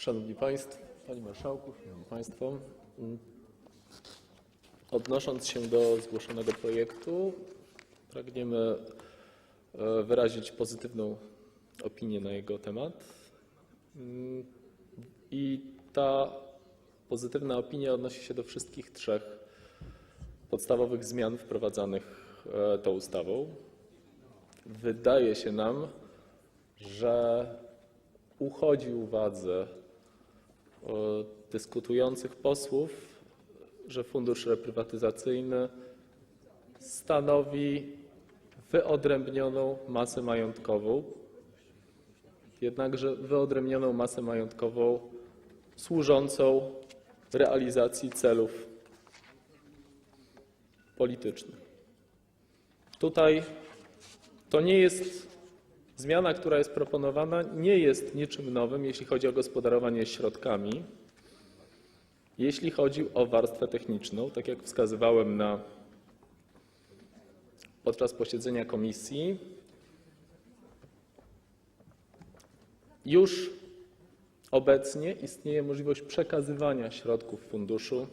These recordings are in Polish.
Szanowni Państwo, Panie Marszałku, Szanowni Państwo. mm, Odnosząc się do zgłoszonego projektu, pragniemy e, wyrazić pozytywną opinię na jego temat. Mm, I ta pozytywna opinia odnosi się do wszystkich trzech podstawowych zmian wprowadzanych e, tą ustawą. Wydaje się nam, że uchodzi uwadze dyskutujących posłów, że fundusz reprywatyzacyjny stanowi wyodrębnioną masę majątkową, jednakże wyodrębnioną masę majątkową służącą realizacji celów politycznych. Tutaj to nie jest Zmiana, która jest proponowana, nie jest niczym nowym, jeśli chodzi o gospodarowanie środkami. Jeśli chodzi o warstwę techniczną, tak jak wskazywałem na, podczas posiedzenia komisji, już obecnie istnieje możliwość przekazywania środków funduszu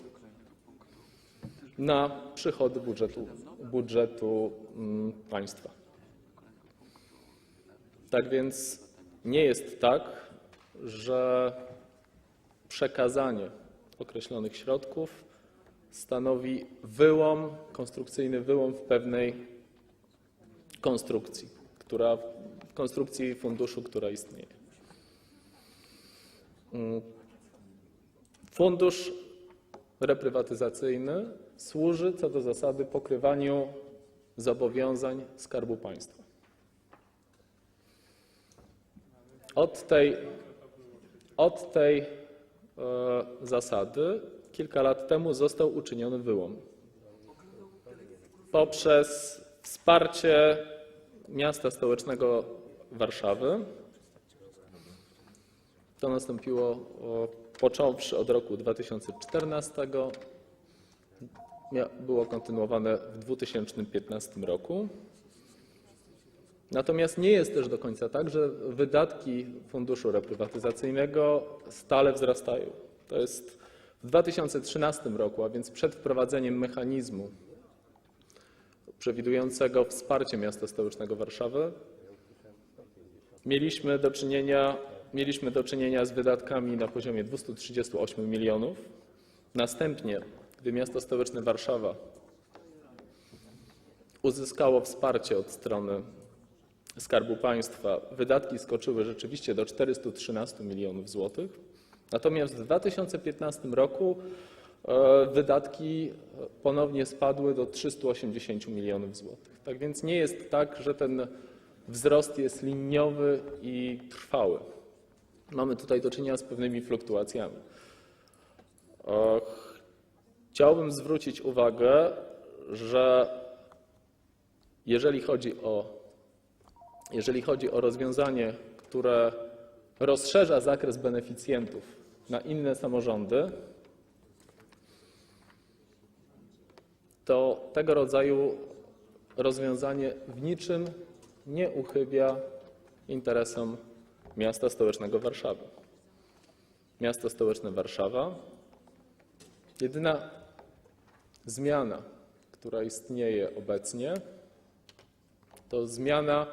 na przychody budżetu, budżetu mm, państwa. Tak więc nie jest tak, że przekazanie określonych środków stanowi wyłom, konstrukcyjny wyłom w pewnej konstrukcji, która, konstrukcji funduszu, która istnieje. Fundusz reprywatyzacyjny służy co do zasady pokrywaniu zobowiązań Skarbu Państwa. Od tej, od tej e, zasady kilka lat temu został uczyniony wyłom. Poprzez wsparcie miasta stołecznego Warszawy, to nastąpiło począwszy od roku 2014, mia- było kontynuowane w 2015 roku. Natomiast nie jest też do końca tak, że wydatki funduszu reprywatyzacyjnego stale wzrastają. To jest w 2013 roku, a więc przed wprowadzeniem mechanizmu przewidującego wsparcie miasta stołecznego Warszawy, mieliśmy do czynienia, mieliśmy do czynienia z wydatkami na poziomie 238 milionów. Następnie, gdy miasto stołeczne Warszawa uzyskało wsparcie od strony Skarbu Państwa wydatki skoczyły rzeczywiście do 413 milionów złotych, natomiast w 2015 roku e, wydatki ponownie spadły do 380 milionów złotych. Tak więc nie jest tak, że ten wzrost jest liniowy i trwały. Mamy tutaj do czynienia z pewnymi fluktuacjami. E, Chciałbym zwrócić uwagę, że jeżeli chodzi o jeżeli chodzi o rozwiązanie, które rozszerza zakres beneficjentów na inne samorządy, to tego rodzaju rozwiązanie w niczym nie uchybia interesom miasta stołecznego Warszawy. Miasto stołeczne Warszawa, jedyna zmiana, która istnieje obecnie, to zmiana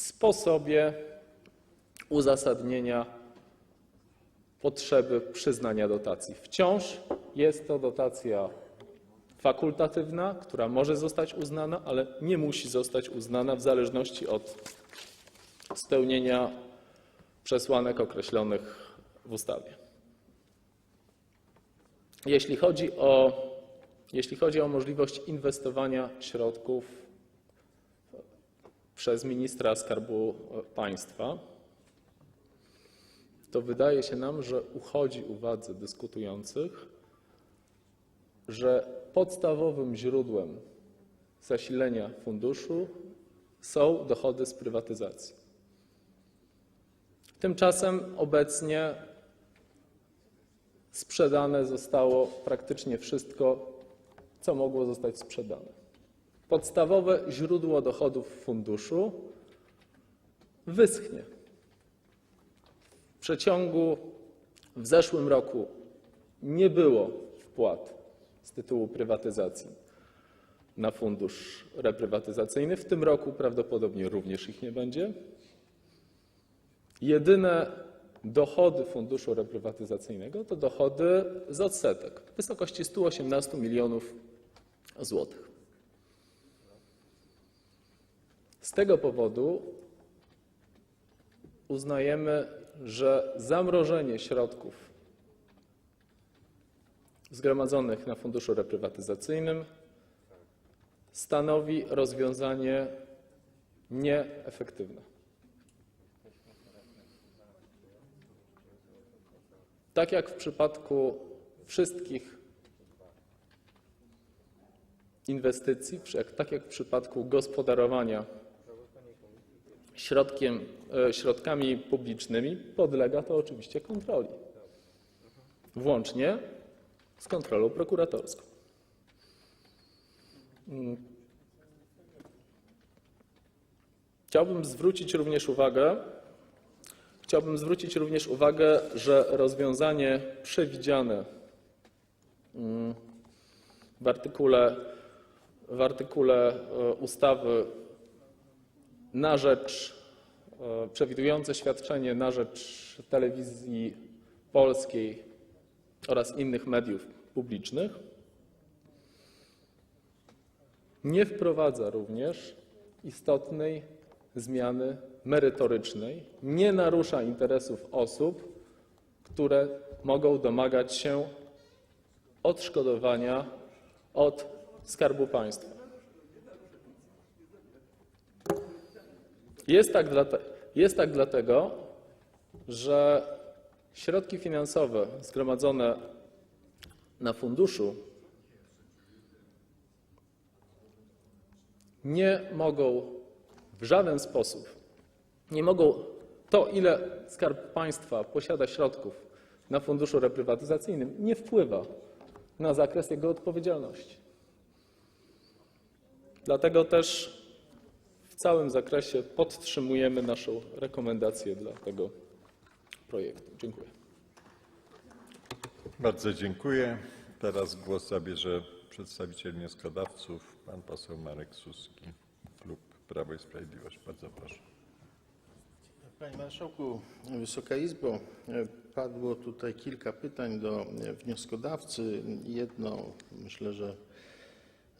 sposobie uzasadnienia potrzeby przyznania dotacji. Wciąż jest to dotacja fakultatywna, która może zostać uznana, ale nie musi zostać uznana w zależności od spełnienia przesłanek określonych w ustawie. Jeśli chodzi o, jeśli chodzi o możliwość inwestowania środków przez ministra Skarbu Państwa, to wydaje się nam, że uchodzi uwadze dyskutujących, że podstawowym źródłem zasilenia funduszu są dochody z prywatyzacji. Tymczasem obecnie sprzedane zostało praktycznie wszystko, co mogło zostać sprzedane podstawowe źródło dochodów funduszu wyschnie. W przeciągu W zeszłym roku nie było wpłat z tytułu prywatyzacji na fundusz reprywatyzacyjny. W tym roku prawdopodobnie również ich nie będzie. Jedyne dochody funduszu reprywatyzacyjnego to dochody z odsetek w wysokości 118 milionów złotych. Z tego powodu uznajemy, że zamrożenie środków zgromadzonych na funduszu reprywatyzacyjnym stanowi rozwiązanie nieefektywne. Tak jak w przypadku wszystkich inwestycji, tak jak w przypadku gospodarowania środkiem, e, środkami publicznymi, podlega to oczywiście kontroli, włącznie z kontrolą prokuratorską. Mm. Chciałbym zwrócić również uwagę, chciałbym zwrócić również uwagę, że rozwiązanie przewidziane mm, w artykule, w artykule e, ustawy na rzecz, e, przewidujące świadczenie na rzecz telewizji polskiej oraz innych mediów publicznych, nie wprowadza również istotnej zmiany merytorycznej, nie narusza interesów osób, które mogą domagać się odszkodowania od Skarbu Państwa. Jest tak, jest tak dlatego, że środki finansowe zgromadzone na funduszu nie mogą w żaden sposób, nie mogą to, ile Skarb Państwa posiada środków na funduszu reprywatyzacyjnym, nie wpływa na zakres jego odpowiedzialności. Dlatego też całym zakresie podtrzymujemy naszą rekomendację dla tego projektu. Dziękuję. Bardzo dziękuję. Teraz głos zabierze przedstawiciel wnioskodawców, pan poseł Marek Suski, klub Prawo i Sprawiedliwość. Bardzo proszę. Panie Marszałku, Wysoka Izbo, padło tutaj kilka pytań do wnioskodawcy. Jedno, myślę, że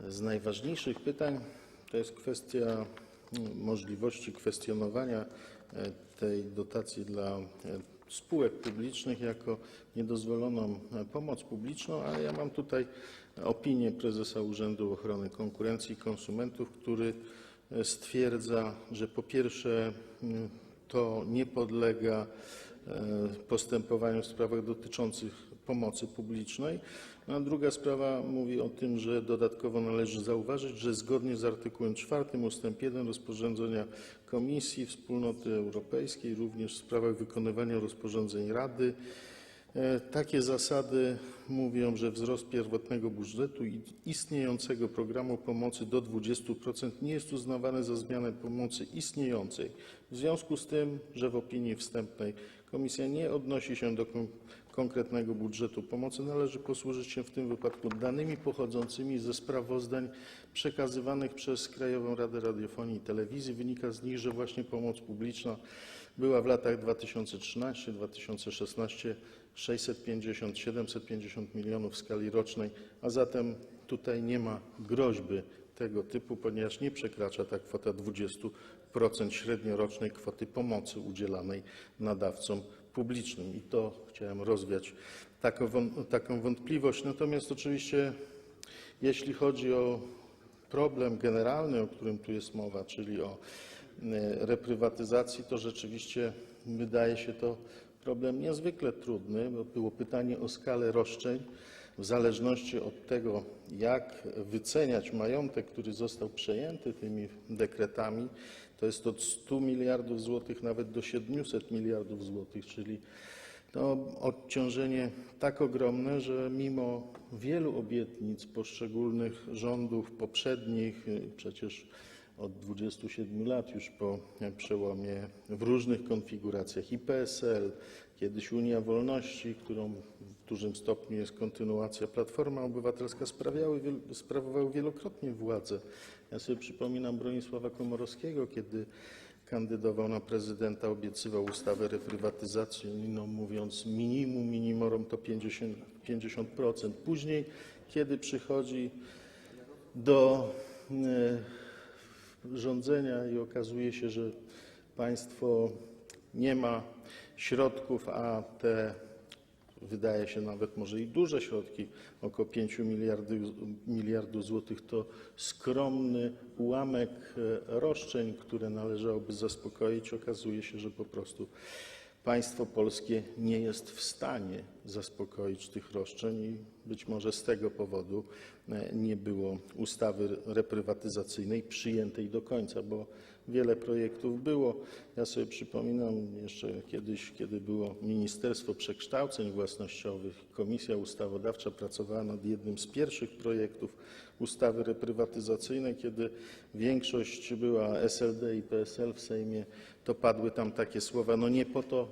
z najważniejszych pytań to jest kwestia możliwości kwestionowania e, tej dotacji dla e, spółek publicznych jako niedozwoloną e, pomoc publiczną, ale ja mam tutaj opinię prezesa Urzędu Ochrony Konkurencji i Konsumentów, który stwierdza, że po pierwsze mm, to nie podlega postępowaniu w sprawach dotyczących pomocy publicznej. No, a druga sprawa mówi o tym, że dodatkowo należy zauważyć, że zgodnie z artykułem 4 ust. 1 rozporządzenia Komisji Wspólnoty Europejskiej, również w sprawach wykonywania rozporządzeń Rady, E, Takie zasady mówią, że wzrost pierwotnego budżetu i istniejącego programu pomocy do 20% nie jest uznawany za zmianę pomocy istniejącej. W związku z tym, że w opinii wstępnej Komisja nie odnosi się do konkretnego budżetu pomocy, należy posłużyć się w tym wypadku danymi pochodzącymi ze sprawozdań przekazywanych przez Krajową Radę Radiofonii i Telewizji. Wynika z nich, że właśnie pomoc publiczna była w latach 2013-2016 650-750 milionów w skali rocznej, a zatem tutaj nie ma groźby tego typu, ponieważ nie przekracza ta kwota 20% średniorocznej kwoty pomocy udzielanej nadawcom publicznym. I to chciałem rozwiać taką, taką wątpliwość. Natomiast oczywiście jeśli chodzi o problem generalny, o którym tu jest mowa, czyli o e, reprywatyzacji, to rzeczywiście wydaje się to problem niezwykle trudny, bo było pytanie o skalę roszczeń. W zależności od tego, jak wyceniać majątek, który został przejęty tymi dekretami, to jest od 100 miliardów złotych nawet do 700 miliardów złotych, czyli to odciążenie tak ogromne, że mimo wielu obietnic poszczególnych rządów poprzednich, y, przecież od 27 lat już po przełomie w różnych konfiguracjach i PSL, kiedyś Unia Wolności, którą w dużym stopniu jest kontynuacja Platforma Obywatelska, sprawiały, sprawowały wielokrotnie władzę. Ja sobie przypominam Bronisława Komorowskiego, kiedy kandydował na prezydenta, obiecywał ustawę reprywatyzacyjną, mówiąc minimum, minimorum to 50%. 50%. Później, kiedy przychodzi do e, rządzenia i okazuje się, że państwo nie ma środków, a te wydaje się nawet może i duże środki, około 5 miliardów, miliardów złotych, to skromny ułamek e, roszczeń, które należałoby zaspokoić. Okazuje się, że po prostu państwo polskie nie jest w stanie zaspokoić tych roszczeń i być może z tego powodu e, nie było ustawy reprywatyzacyjnej przyjętej do końca, wiele projektów było. Ja sobie przypominam jeszcze kiedyś, kiedy było Ministerstwo Przekształceń Własnościowych, Komisja Ustawodawcza pracowała nad jednym z pierwszych projektów ustawy reprywatyzacyjnej, kiedy większość była SLD i PSL w Sejmie, to padły tam takie słowa, no nie po to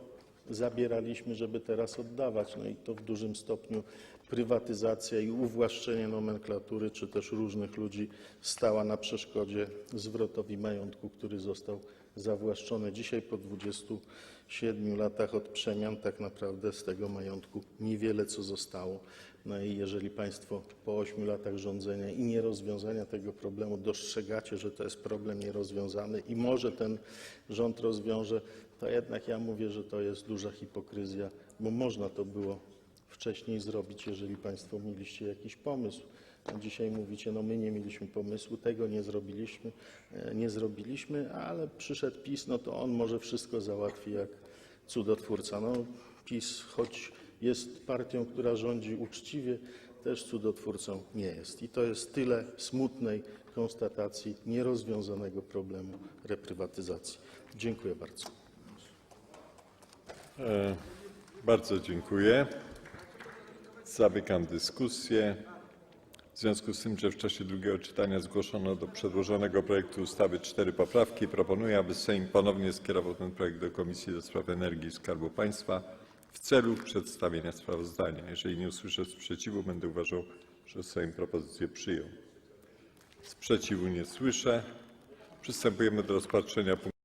zabieraliśmy, żeby teraz oddawać. No i to w dużym stopniu prywatyzacja i uwłaszczenie nomenklatury, czy też różnych ludzi stała na przeszkodzie zwrotowi majątku, który został zawłaszczony. Dzisiaj po 27 latach od przemian tak naprawdę z tego majątku niewiele co zostało. No i jeżeli Państwo po 8 latach rządzenia i nierozwiązania tego problemu dostrzegacie, że to jest problem nierozwiązany i może ten rząd rozwiąże, to jednak ja mówię, że to jest duża hipokryzja, bo można to było wcześniej zrobić, jeżeli Państwo mieliście jakiś pomysł. Dzisiaj mówicie, no my nie mieliśmy pomysłu, tego nie zrobiliśmy, e, nie zrobiliśmy, ale przyszedł PiS, no to on może wszystko załatwi jak cudotwórca. No PiS, choć jest partią, która rządzi uczciwie, też cudotwórcą nie jest. I to jest tyle smutnej konstatacji nierozwiązanego problemu reprywatyzacji. Dziękuję bardzo. E, Bardzo dziękuję. Zamykam dyskusję. W związku z tym, że w czasie drugiego czytania zgłoszono do przedłożonego projektu ustawy cztery poprawki, proponuję, aby Sejm ponownie skierował ten projekt do Komisji do Spraw Energii i Skarbu Państwa w celu przedstawienia sprawozdania. Jeżeli nie usłyszę sprzeciwu, będę uważał, że Sejm propozycję przyjął. Sprzeciwu nie słyszę. Przystępujemy do rozpatrzenia punktu